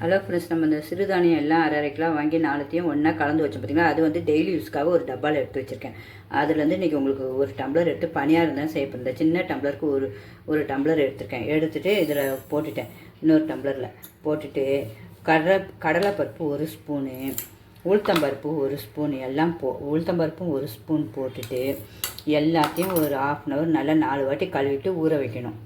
Hello friends நம்ம இந்த சிறுதானியம் எல்லாம் அரை அரை கிலோ வாங்கி நாலுத்தையும் ஒன்றா கலந்து வச்சோம் பார்த்தீங்கன்னா அது வந்து டெய்லி யூஸ்க்காக ஒரு டப்பாவில் எடுத்து வச்சுருக்கேன். அதுலேருந்து இன்றைக்கி உங்களுக்கு ஒரு டம்ளர் எடுத்து பனியாக இருந்தால் செய்ய போகிறேன் சின்ன டம்ளருக்கு ஒரு ஒரு டம்ளர் எடுத்திருக்கேன். எடுத்துகிட்டு இதில் போட்டுட்டேன். இன்னொரு டம்ளரில் போட்டுட்டு கடலை கடலைப்பருப்பு ஒரு ஸ்பூனு உளுத்தம்பருப்பு ஒரு ஸ்பூன் எல்லாம் போ உளுத்தம்பருப்பும் ஒரு ஸ்பூன் போட்டுட்டு எல்லாத்தையும் ஒரு ஆஃப் அன் ஹவர் நல்லா நாலு வாட்டி கழுவிட்டு ஊற வைக்கணும்.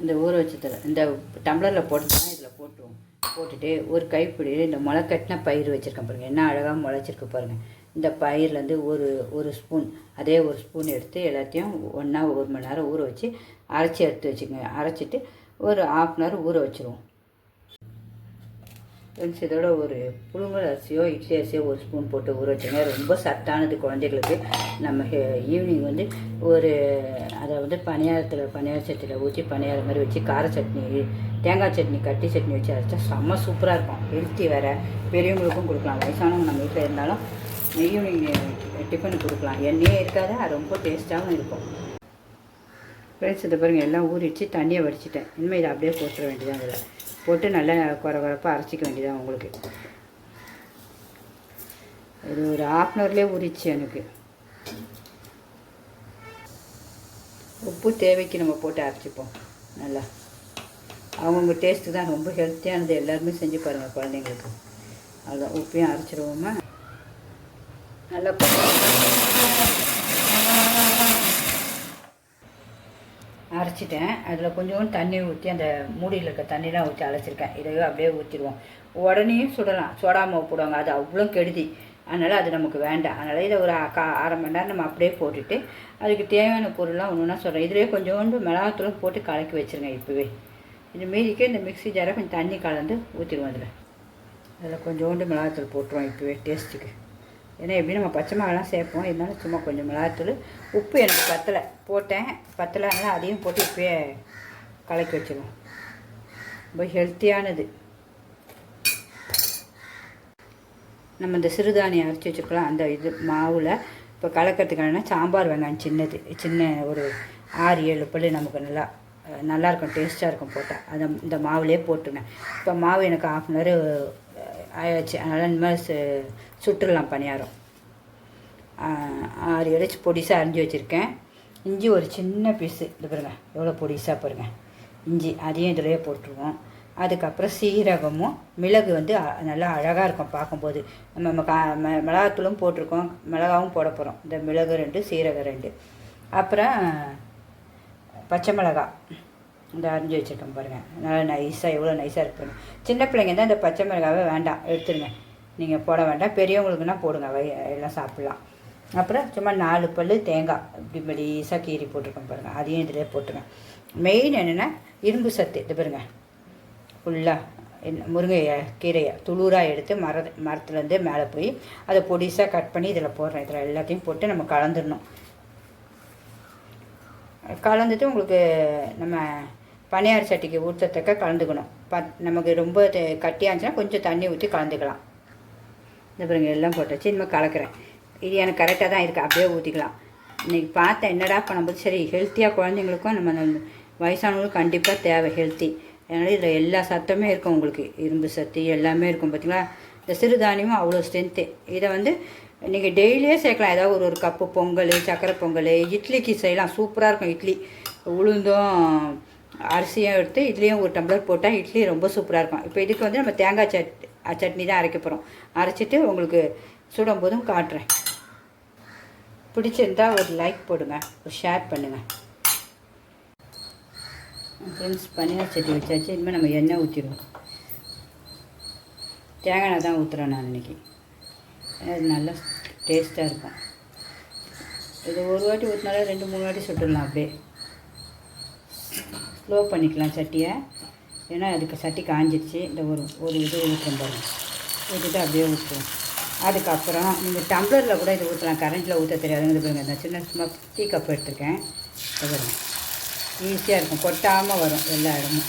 இந்த ஊற வச்சதில் இந்த டம்ளரில் போட்டு இதில் போட்டுருவோம் போட்டுட்டு ஒரு கைப்பிடி இந்த முளைக்கட்டின பயிர் வச்சுருக்கேன் பாருங்கள் என்ன அழகாக முளைச்சிருக்கு பாருங்கள் இந்த பயிர்லேருந்து ஒரு ஒரு ஸ்பூன் அதே ஒரு ஸ்பூன் எடுத்து எல்லாத்தையும் ஒன்றா ஒரு மணி நேரம் ஊற வச்சு அரைச்சி எடுத்து வச்சுக்கோங்க. அரைச்சிட்டு ஒரு ஆஃப் அன் ஹவர் ஊற வச்சுருவோம். ஃப்ரெண்ட்ஸ் இதோட ஒரு புழுங்கல் அரிசியோ இட்லி அரிசியோ ஒரு ஸ்பூன் போட்டு ஊற வச்சுங்க. ரொம்ப சத்தானது குழந்தைகளுக்கு. நம்ம ஈவினிங் வந்து ஒரு அதை வந்து பணியாரத்தில் பணியார சட்டியில் ஊற்றி பணியாரம் மாதிரி வச்சு கார சட்னி தேங்காய் சட்னி கட்டி சட்னி வச்சு அரைச்சா செம்ம சூப்பராக இருக்கும். ஹெல்த்தி வேறு. பெரியவங்களுக்கும் கொடுக்கலாம். வயசானவங்க நம்ம வீட்டில் இருந்தாலும் ஈவினிங் டிஃபன் கொடுக்கலாம். எண்ணெயே இருக்காது? அது ரொம்ப டேஸ்ட்டாகவும் இருக்கும். ஃப்ரெண்ட்ஸ் இதை பாருங்கள் எல்லாம் ஊறிச்சு தண்ணியை வடிச்சிட்டேன். இனிமேல் இதை அப்படியே போட்டுற வேண்டியதான் இதில். போட்டு நல்லா குறை குறைப்பாக அரைச்சிக்க வேண்டியதான் உங்களுக்கு. இது ஒரு ஆஃப் அன் ஹவர்லேயே எனக்கு. உப்பு தேவைக்கு நம்ம போட்டு அரைச்சிப்போம். நல்லா. அவங்கவுங்க டேஸ்ட்டு தான் ரொம்ப ஹெல்த்தியானது எல்லாருமே செஞ்சு பாருங்கள் குழந்தைங்களுக்கு. அதுதான் உப்பையும் அரைச்சிடுவோமா நல்லா அரைச்சிட்டேன். அதில் கொஞ்சோண்டு தண்ணி ஊற்றி அந்த மூடியில் இருக்க தண்ணிலாம் ஊற்றி அரைச்சிருக்கேன். இதையோ அப்படியே ஊற்றிடுவோம் உடனேயும் சுடலாம். சுடாமல் போடுவாங்க. அது அவ்வளோ கெடுதி. அதனால் அது நமக்கு வேண்டாம். அதனால் இதை ஒரு கா அரை மணி நேரம் நம்ம அப்படியே போட்டுட்டு அதுக்கு தேவையான பொருள்லாம் ஒன்று ஒன்றா சொல்கிறேன் இதிலே கொஞ்சோண்டு மிளகாத்தூளும் போட்டு கலக்கி வச்சுருங்க இப்போவே. இது மீதிக்கே இந்த மிக்ஸி ஜாரை கொஞ்சம் தண்ணி கலந்து ஊற்றிடுவோம் அதில். அதில் கொஞ்சோண்டு மிளகாத்தூள் போட்டுருவோம் இப்போவே டேஸ்ட்டுக்கு ஏன்னா எப்படி நம்ம பச்சை மிளகாலாம் சேர்ப்போம். இருந்தாலும் சும்மா கொஞ்சம் மிளகாத்தூள். உப்பு எனக்கு பத்தலை. போட்டேன். பத்தலைனால அதையும் போட்டு இப்போயே கலக்கி வச்சுருவோம். ரொம்ப ஹெல்த்தியானது நம்ம இந்த சிறுதானியம் அரைச்சி வச்சுருக்கலாம். அந்த இது மாவில். இப்போ கலக்கிறதுக்கான சாம்பார் வெங்காயம் சின்னது. சின்ன ஒரு ஆறு ஏழு பல்லு நமக்கு நல்லா நல்லாயிருக்கும் டேஸ்ட்டாக இருக்கும் போட்டால் அதை இந்த மாவுலேயே போட்டுனேன் இப்போ மாவு எனக்கு ஆஃப் அன் ஹவர் ஆயாச்சு. அதனால் இனிமேல் சு சுட்டுடலாம் பணியாரம். ஆறு இறைச்சி பொடிசாக அரிஞ்சு வச்சுருக்கேன். இஞ்சி ஒரு சின்ன பீஸு இது பாருங்க. எவ்வளோ பொடிசாக பாருங்க. இஞ்சி அதையும் இதிலையே போட்டுருவோம். அதுக்கப்புறம் சீரகமும் மிளகு வந்து நல்லா அழகாக இருக்கும் பார்க்கும்போது. நம்ம கா ம- மிளகாத்தூளும் போட்டிருக்கோம். மிளகாவும் போட போகிறோம் இந்த மிளகு ரெண்டு சீரகம் ரெண்டு. அப்புறம் பச்சை மிளகா. இந்த அரிஞ்சு வச்சுருக்கேன் பாருங்கள் நல்லா நைஸாக எவ்வளோ நைஸாக இருக்கு சின்ன பிள்ளைங்க தான் இந்த பச்சை மிளகாவே வேண்டாம் எடுத்துருங்க. நீங்கள் போட வேண்டாம் பெரியவங்களுக்குன்னா போடுங்க வை எல்லாம் சாப்பிட்லாம். அப்புறம் சும்மா நாலு பல் தேங்காய் இப்படி மெலீஸாக கீறி போட்டிருக்கேன் பாருங்கள் அதையும் இதிலே போட்டுருங்க. மெயின் என்னென்னா இரும்பு சத்து இது பாருங்க. ஃபுல்லாக முருங்கை கீரையை துளுராக எடுத்து மர மரத்துலேருந்து மேலே போய் அதை பொடிசாக கட் பண்ணி இதில் போடுறேன். இதில் எல்லாத்தையும் போட்டு நம்ம கலந்துடணும். கலந்துட்டு உங்களுக்கு நம்ம பனியார் சட்டிக்கு ஊற்றத்தக்க கலந்துக்கணும். ப நமக்கு ரொம்ப கட்டியாச்சுன்னா கட்டியாக இருந்துச்சுன்னா கொஞ்சம் தண்ணி ஊற்றி கலந்துக்கலாம். இந்த பிறகு எல்லாம் போட்டாச்சு. இனிமேல் கலக்கிறேன். இது எனக்கு கரெக்டாக தான் இருக்குது அப்படியே ஊற்றிக்கலாம் இன்றைக்கி பார்த்தேன் என்னடா பண்ணும்போது சரி ஹெல்த்தியாக குழந்தைங்களுக்கும் நம்ம அந்த வயசானவங்களுக்கும் கண்டிப்பாக தேவை ஹெல்த்தி அதனால் இதில் எல்லா சத்தமே இருக்கும் உங்களுக்கு. இரும்பு சத்து எல்லாமே இருக்கும் பார்த்தீங்களா இந்த சிறுதானியமும் அவ்வளோ ஸ்ட்ரென்த்து இதை வந்து நீங்கள் டெய்லியே சேர்க்கலாம். ஏதாவது ஒரு ஒரு கப்பு பொங்கல் சக்கரை பொங்கல் இட்லிக்கு செய்யலாம். சூப்பராக இருக்கும் இட்லி. உளுந்தும் அரிசியும் எடுத்து இட்லியும் ஒரு டம்ளர் போட்டால் இட்லி ரொம்ப சூப்பராக இருக்கும். இப்போ இதுக்கு வந்து நம்ம தேங்காய் சட் சட்னி தான் அரைக்க போகிறோம் அரைச்சிட்டு உங்களுக்கு சுடும் போதும் காட்டுறேன். பிடிச்சிருந்தா ஒரு லைக் போடுங்க ஒரு ஷேர் பண்ணுங்கள் ஃப்ரெண்ட்ஸ் பனியார் சட்டி வச்சாச்சு. இனிமேல் நம்ம எண்ணெய் ஊற்றிடுவோம் தேங்காய் தான் ஊற்றுறேன் நான் இன்னைக்கு. அது நல்லா டேஸ்ட்டாக இருக்கும். இது ஒரு வாட்டி ஊற்றினாலே ரெண்டு மூணு வாட்டி சுட்டுடலாம் அப்படியே. ஸ்லோ பண்ணிக்கலாம் சட்டியை. ஏன்னா அதுக்கு சட்டி காஞ்சிருச்சு. இந்த ஒரு ஒரு இது ஊற்றம் பாருங்க. ஊற்றிட்டு அப்படியே ஊற்றுவோம் அதுக்கப்புறம் நீங்கள் டம்ளரில் கூட இது ஊற்றலாம் கரண்ட்டில் ஊற்ற தெரியாதுங்க பாருங்க இந்த சின்ன சும்மா டீ கப் எடுத்துருக்கேன். இது பாருங்க. ஈஸியாக இருக்கும். கொட்டாமல் வரும் எல்லா இடமும்.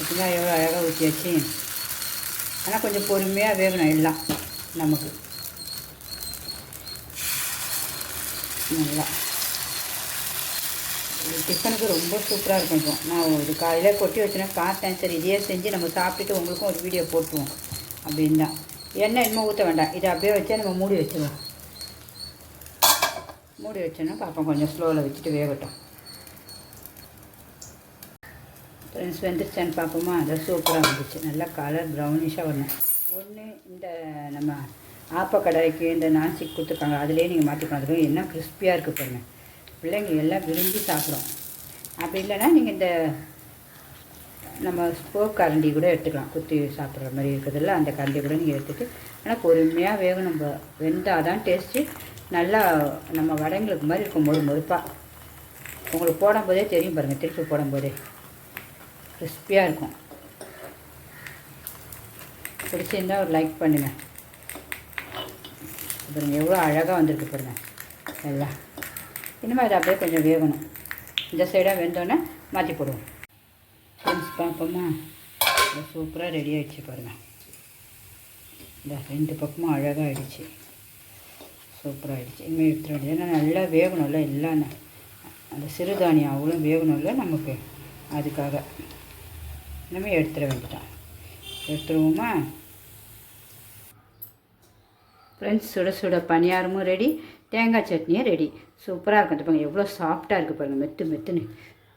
இப்படிதான் எவ்வளோ அழகாக ஊற்றியாச்சு ஆனால் கொஞ்சம் பொறுமையாக வேகணும் எல்லாம் நமக்கு. நல்லா டிஃபனுக்கு ரொம்ப சூப்பராக இருக்கும் இப்போ. நான் இது காலையில் கொட்டி வச்சுனா பார்த்தேன். சரி இதையே செஞ்சு நம்ம சாப்பிட்டுட்டு உங்களுக்கும் ஒரு வீடியோ போட்டுருவோம். அப்படின்னு தான் எண்ணெய் இன்னும் ஊற்ற வேண்டாம். இதை அப்படியே வச்சா நம்ம மூடி வச்சிருவோம் மூடி வச்சோன்னா பார்ப்போம். கொஞ்சம் ஸ்லோவில் வச்சுட்டு வேகட்டும். ஃப்ரெண்ட்ஸ் வெந்துருச்சான்னு பார்ப்போமா? அதை சூப்பராக வந்துச்சு. நல்லா கலர் ப்ரௌனிஷாக வரணும். ஒன்று இந்த நம்ம ஆப்பக்கடலைக்கு இந்த நான்ஸ்டிக் கொடுத்துருக்காங்க. அதுலேயே நீங்கள் மாற்றிக்கலாம் அதுக்கு என்ன கிறிஸ்பியாக இருக்குது பாருங்க. பிள்ளைங்க எல்லாம் விரும்பி சாப்பிடும். அப்படி இல்லைன்னா நீங்கள் இந்த நம்ம ஸ்போக் கரண்டி கூட எடுத்துக்கலாம். குத்தி சாப்பிட்ற மாதிரி இருக்கிறதுல அந்த கரண்டி கூட நீங்கள் எடுத்துகிட்டு ஆனால் பொறுமையாக வேகணும் நம்ம வெந்தால் தான் டேஸ்ட்டு நல்லா நம்ம வடங்களுக்கு மாதிரி இருக்கும். மொறு மொறுப்பாக உங்களுக்கு போடும்போதே தெரியும் பாருங்கள் திருப்பி போடும்போதே. கிறிஸ்பியாக இருக்கும். பிடிச்சிருந்தால் ஒரு லைக் பண்ணுங்கள் பாருங்கள் எவ்வளோ அழகாக வந்திருக்கு பாருங்கள் எல்லாம் இனிமேல் அது அப்படியே கொஞ்சம் வேகணும். இந்த சைடாக வெந்தோடனே மாற்றி போடுவோம். ஃப்ரெண்ட்ஸ் பார்ப்போமா சூப்பராக ரெடி ஆகிடுச்சு பாருங்கள் இந்த ரெண்டு பக்கமும் அழகாக ஆகிடுச்சு சூப்பராக ஆகிடுச்சு இனிமேல் எடுத்துட வேண்டியது ஏன்னா நல்லா வேகணும்ல எல்லாம். அந்த சிறுதானியம் அவ்வளோ வேகணும்ல நமக்கு. அதுக்காக. இனிமேல் எடுத்துட வேண்டியதான் எடுத்துருவோமா? ஃப்ரெண்ட்ஸ் சுட சுட பணியாரமும் ரெடி தேங்காய் சட்னியும் ரெடி சூப்பராக இருக்கும். இந்த பாருங்க எவ்வளோ சாஃப்டாக இருக்குது பாருங்கள் மெத்து மெத்துன்னு.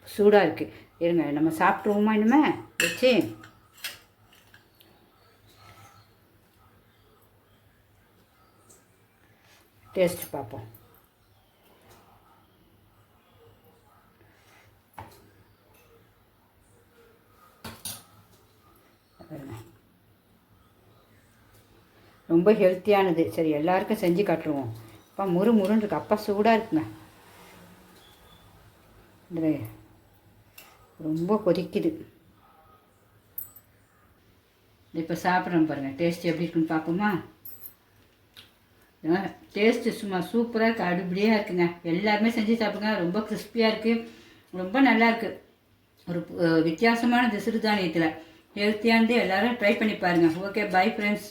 சூடாக இருக்குது இருங்க நம்ம சாப்பிட்ருவோமா இனிமே? வச்சு. டேஸ்ட் பார்ப்போம் பாருங்க. ரொம்ப ஹெல்த்தியானது சரி எல்லாருக்கும் செஞ்சு காட்டுருவோம். அப்பா முறு முருன்னு இருக்கு. அப்பா சூடாக இருக்குங்க. ரொம்ப கொதிக்குது. இப்போ சாப்பிட்றோம் பாருங்கள் டேஸ்ட் எப்படி இருக்குன்னு பார்ப்போமா? டேஸ்ட்டு சும்மா சூப்பராக இருக்குது அடுபடியாக இருக்குங்க. எல்லாருமே செஞ்சு சாப்பிடுங்க. ரொம்ப கிறிஸ்பியாக இருக்குது ரொம்ப நல்லா இருக்குது ஒரு வித்தியாசமான வித்தியாசமானது சிறுதானியத்தில். ஹெல்த்தியானது எல்லாரும் ட்ரை பண்ணி பாருங்கள் ஓகே பை ஃப்ரெண்ட்ஸ்